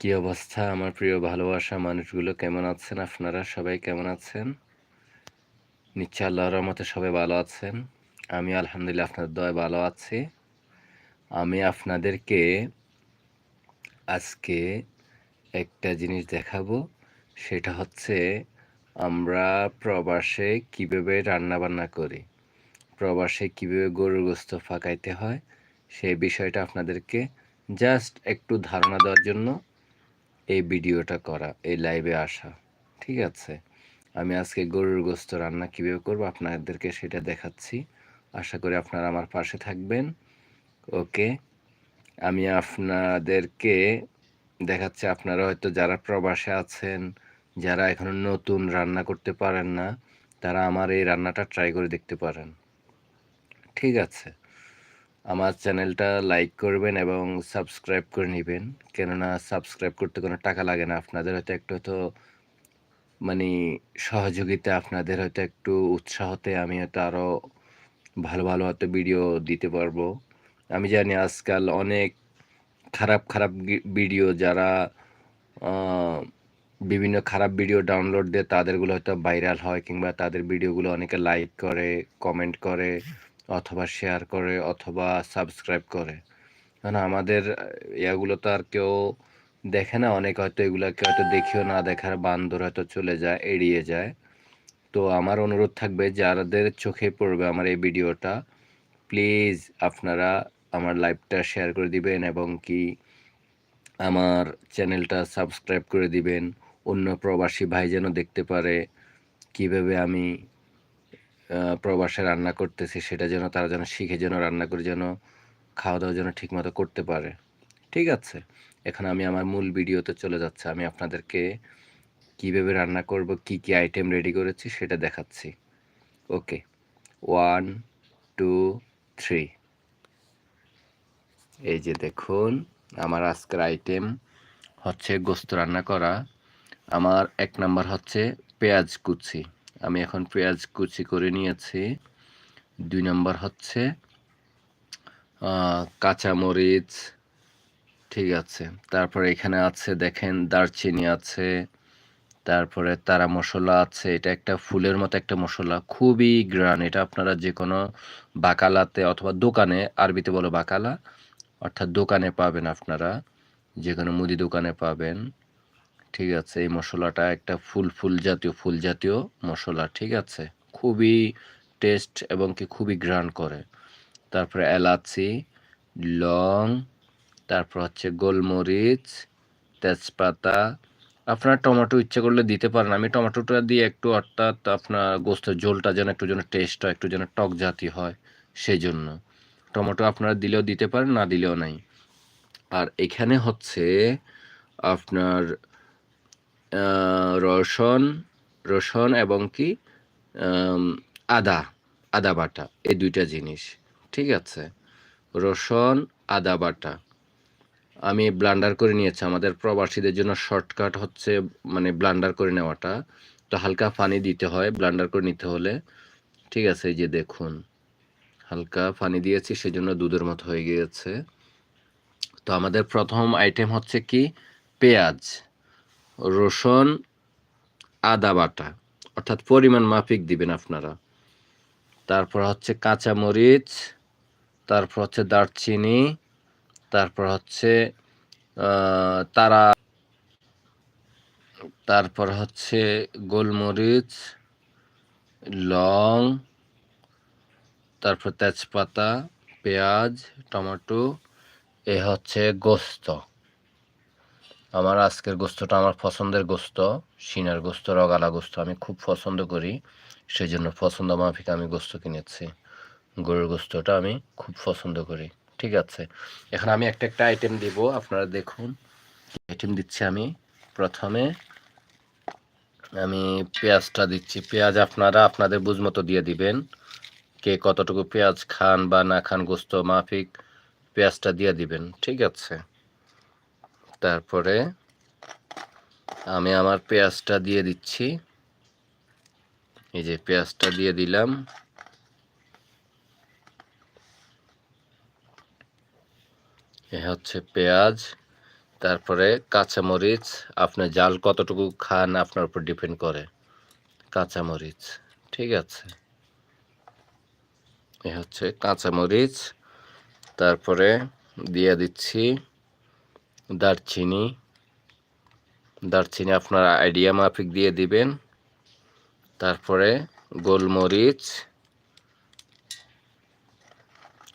কি অবস্থা? আমার প্রিয় ভালোবাসা মানুষগুলো কেমন আছেন আপনারা? সবাই কেমন আছেন? নিশ্চয় আল্লাহর রহমতে সবাই ভালো আছেন। আমি আলহামদুলিল্লাহ আপনাদের দয় ভালো আছি। আমি আপনাদেরকে আজকে একটা জিনিস দেখাবো। সেটা হচ্ছে আমরা প্রবাসে কীভাবে রান্নাবান্না করি, প্রবাসে কীভাবে গরুর গোস্ত ফাঁকাইতে হয় সেই বিষয়টা আপনাদেরকে জাস্ট একটু ধারণা দেওয়ার জন্য এই ভিডিওটা করা, এই লাইভে আসা, ঠিক আছে? আমি আজকে গরুর গোস্ত রান্না কীভাবে করব আপনাদেরকে সেটা দেখাচ্ছি। আশা করি আপনারা আমার পাশে থাকবেন। ওকে? আমি আপনাদেরকে দেখাচ্ছি, আপনারা হয়তো যারা প্রবাসে আছেন, যারা এখনও নতুন রান্না করতে পারেন না, তারা আমার এই রান্নাটা ট্রাই করে দেখতে পারেন। ঠিক আছে? আমার চ্যানেলটা লাইক করবেন এবং সাবস্ক্রাইব করে নেবেন। কেননা সাবস্ক্রাইব করতে কোনো টাকা লাগে না। আপনাদের হয়তো একটু হয়তো মানে সহযোগিতা, আপনাদের হয়তো একটু উৎসাহতে আমি হয়তো আরও ভালো ভালো হয়তো ভিডিও দিতে পারব। আমি জানি আজকাল অনেক খারাপ খারাপ ভিডিও যারা বিভিন্ন খারাপ ভিডিও ডাউনলোড দিয়ে তাদেরগুলো হয়তো ভাইরাল হয় কিংবা তাদের ভিডিওগুলো অনেকে লাইক করে, কমেন্ট করে। অথবা শেয়ার করে অথবা সাবস্ক্রাইব করে। কারণ আমাদের ইয়াগুলো তো আর কেউ দেখে না, অনেক হয়তো এগুলোকে হয়তো দেখিও না, দেখার বান্দর হয়তো চলে যায়, এড়িয়ে যায়। তো আমার অনুরোধ থাকবে যাদের চোখে পড়বে আমার এই ভিডিওটা প্লিজ আপনারা আমার লাইভটা শেয়ার করে দিবেন এবং কি আমার চ্যানেলটা সাবস্ক্রাইব করে দিবেন। অন্য প্রবাসী ভাই যেন দেখতে পারে কীভাবে আমি প্রবাসে রান্না করতেছি, সেটা যেন তারা যেন শিখে যেন রান্না করে যেন খাওয়া দাওয়া যেন ঠিকমতো করতে পারে। ঠিক আছে, এখন আমি আমার মূল ভিডিওতে চলে যাচ্ছে। আমি আপনাদেরকে কীভাবে রান্না করব, কি কি আইটেম রেডি করেছি সেটা দেখাচ্ছি। ওকে ওয়ান টু থ্রি এই যে দেখুন, আমার আজকের আইটেম হচ্ছে গোস্ত রান্না করা। আমার এক নাম্বার হচ্ছে পেঁয়াজ কুচি। আমি এখন পেঁয়াজ কুচি করে নিয়েছি। দুই নম্বর হচ্ছে কাঁচামরিচ, ঠিক আছে। তারপরে এখানে আছে, দেখেন দারচিনি আছে, তারপরে তারা মশলা আছে। এটা একটা ফুলের মতো একটা মশলা, খুবই গ্রান। এটা আপনারা যে কোনো বাকালাতে অথবা দোকানে, আরবিতে বলো বাকালা, অর্থাৎ দোকানে পাবেন আপনারা যে কোনো মুদি দোকানে পাবেন। ঠিক আছে, এই মশলাটা একটা ফুল ফুল জাতীয় ফুল জাতীয় মশলা, ঠিক আছে? খুবই টেস্ট এবং কি খুবই গ্রান করে। তারপরে এলাচি, লং, তারপর হচ্ছে গোলমরিচ, তেজপাতা। আপনার টমেটো ইচ্ছে করলে দিতে পারেন। আমি টমেটোটা দিয়ে একটু অর্থাৎ আপনার গোস্তের ঝোলটা যেন একটু যেন টেস্ট হয়, একটু যেন টক জাতি হয় সেই জন্য টমেটো আপনারা দিলেও দিতে পারেন, না দিলেও নাই। আর এখানে হচ্ছে আপনার রসুন রসুন এবং কি আদা আদা বাটা, এই দুইটা জিনিস, ঠিক আছে? রসুন, আদা বাটা। আমি ব্লান্ডার করে নিয়েছি, আমাদের প্রবাসীদের জন্য শর্টকাট হচ্ছে মানে ব্লান্ডার করে নেওয়াটা। তো হালকা পানি দিতে হয়, ব্লান্ডার করে নিতে হলে। ঠিক আছে, এই যে দেখুন, হালকা পানি দিয়েছি, সেজন্য দুধের মতো হয়ে গিয়েছে। তো আমাদের প্রথম আইটেম হচ্ছে কি? পেঁয়াজ। রসুন, আদা বাটা, অর্থাৎ পরিমাণ মাফিক দিবেন আপনারা। তারপর হচ্ছে কাঁচা মরিচ, তারপর হচ্ছে দারচিনি, তারপর হচ্ছে তারা, তারপর হচ্ছে গোলমরিচ, লং, তারপর তেজপাতা, পেঁয়াজ, টমেটো, এ হচ্ছে গোস্ত। আমার আজকের গোস্তটা আমার পছন্দের গোস্ত সিনার গোস্ত, রগালা গোস্ত আমি খুব পছন্দ করি। সেই জন্য পছন্দ মাফিক আমি গোস্ত কিনেছি। গরুর গোস্তটা আমি খুব পছন্দ করি। ঠিক আছে? এখন আমি একটা একটা আইটেম দিব, আপনারা দেখুন। আইটেম দিচ্ছি আমি। প্রথমে আমি পেঁয়াজটা দিচ্ছি। পেঁয়াজ আপনারা আপনাদের বুঝমতো দিয়ে দিবেন। কে কতটুকু পেঁয়াজ খান বা না খান গোস্ত মাফিক পেঁয়াজটা দিয়ে দিবেন। ঠিক আছে? তারপরে আমি আমার পেঁয়াজটা দিয়ে দিচ্ছি। এই যে পেঁয়াজটা দিয়ে দিলাম। এ হচ্ছে পেঁয়াজ। তারপরে কাঁচামরিচ। আপনি জাল কতটুকু খান আপনার উপর ডিপেন্ড করে। কাঁচামরিচ, ঠিক আছে। এ হচ্ছে কাঁচামরিচ। তারপরে দিয়ে দিচ্ছি দারচিনি। দারচিনি আপনার আইডিয়া মাফিক দিয়ে দিবেন। তারপরে গোলমরিচ।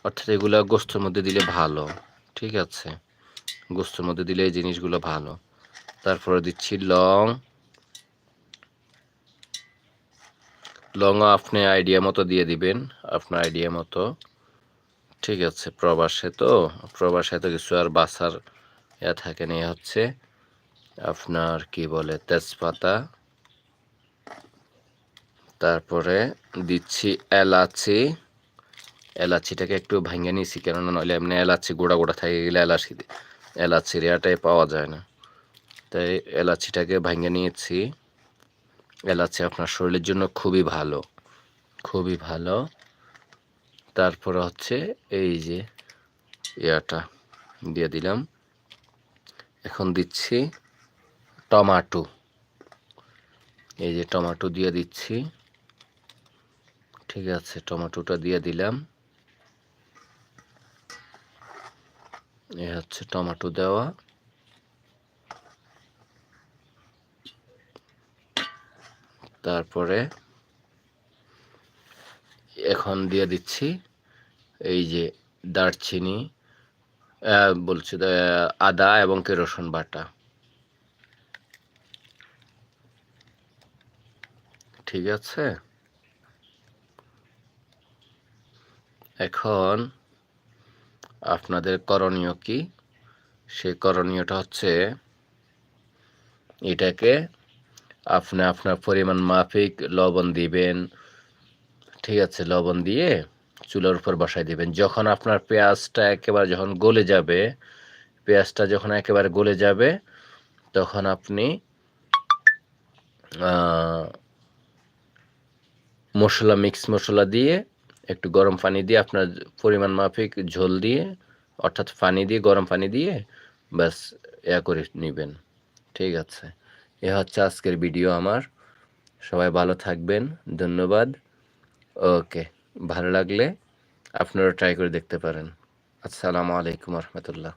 অর্থাৎ এগুলো গোস্তর মধ্যে দিলে ভালো, ঠিক আছে? গোস্তর মধ্যে দিলে এই জিনিসগুলো ভালো। তারপরে দিচ্ছি লং। লংও আপনি আইডিয়া মতো দিয়ে দিবেন, আপনার আইডিয়া মতো। ঠিক আছে, প্রবাসে তো প্রবাসে তো কিছু আর বাসার ইয়া থাকে না হচ্ছে আপনার কি বলে, তেজপাতা। তারপরে দিচ্ছি এলাচি। এলাচিটাকে একটু ভাঙে নিয়েছি, কেননা নইলে এমনি এলাচি গোড়া গোড়া থাকে গেলে এলাচি এলাচির ইয়াটাই পাওয়া যায় না। তাই এলাচিটাকে ভাঙে নিয়েছি। এলাচি আপনার শরীরের জন্য খুবই ভালো খুবই ভালো। তারপরে হচ্ছে এই যে ইয়াটা দিয়ে দিলাম। এখন দিচ্ছি টমাটো। এই যে টমাটো দিয়ে দিচ্ছি। ঠিক আছে, টমাটোটা দিয়ে দিলাম। এ হচ্ছে টমাটো দেওয়া। তারপরে এখন দিয়ে দিচ্ছি এই যে দারচিনি। বলছি আদা এবং কে রসুন বাটা। ঠিক আছে? এখন আপনাদের করণীয় কি? সেই করণীয়টা হচ্ছে, এটাকে আপনি আপনার পরিমাণ মাফিক লবণ দিবেন। ঠিক আছে, লবণ দিয়ে চুলার উপর বসাই দিবেন। যখন আপনার পেঁয়াজটা একেবারে যখন গলে যাবে, পেঁয়াজটা যখন একেবারে গলে যাবে, তখন আপনি মশলা, মিক্স মশলা দিয়ে একটু গরম পানি দিয়ে আপনার পরিমাণ মাফিক ঝোল দিয়ে, অর্থাৎ পানি দিয়ে, গরম পানি দিয়ে ব্যাস ইয়া করে নেবেন। ঠিক আছে। এ হচ্ছে আজকের ভিডিও আমার। সবাই ভালো থাকবেন। ধন্যবাদ। ওকে। ভালো লাগলে আপনারা ট্রাই করে দেখতে পারেন। আসসালামু আলাইকুম রহমতুল্লাহ।